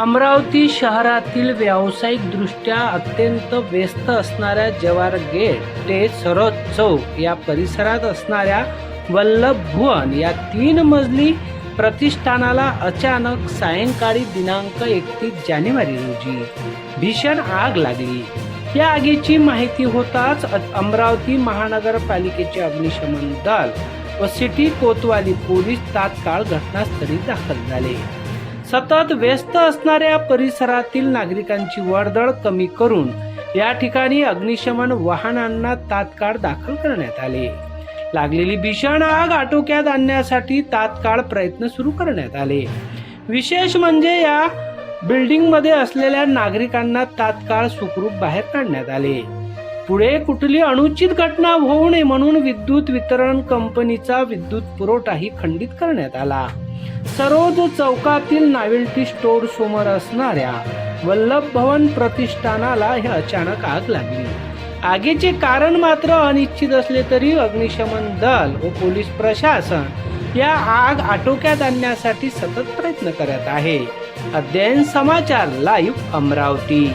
अमरावती शहरातील व्यावसायिकदृष्ट्या अत्यंत व्यस्त असणाऱ्या जवार गेट ते सरोज चौक या परिसरात असणाऱ्या वल्लभ भुवन या तीन मजली प्रतिष्ठानाला अचानक सायंकाळी दिनांक एकतीस जानेवारी रोजी भीषण आग लागली. या आगीची माहिती होताच अमरावती महानगरपालिकेचे अग्निशमन दल व सिटी कोतवाली पोलीस तात्काळ घटनास्थळी दाखल झाले. सतत व्यस्त असणाऱ्या परिसरातील नागरिकांची वर्दळ कमी करून या ठिकाणी अग्निशमन वाहनांना तात्काळ दाखल करण्यात आले. लागलेली भीषण आग आटोक्यात आणण्यासाठी तात्काळ प्रयत्न सुरू करण्यात आले. विशेष म्हणजे या बिल्डिंगमध्ये असलेल्या नागरिकांना तात्काळ सुखरूप बाहेर काढण्यात आले. पुढे कुठली अनुचित घटना होऊ नये म्हणून विद्युत वितरण कंपनीचा विद्युत पुरवठाही खंडित करण्यात आला. सरोज चौकातील नावेल्टी स्टोर समोर असणाऱ्या वल्लभ भवन प्रतिष्ठानाला हे अचानक आग लागली. आगीचे कारण मात्र अनिश्चित असले तरी अग्निशमन दल व पोलीस प्रशासन या आग आटोक्यात आणण्यासाठी सतत प्रयत्न करत आहे. अध्ययन समाचार लाईव्ह अमरावती.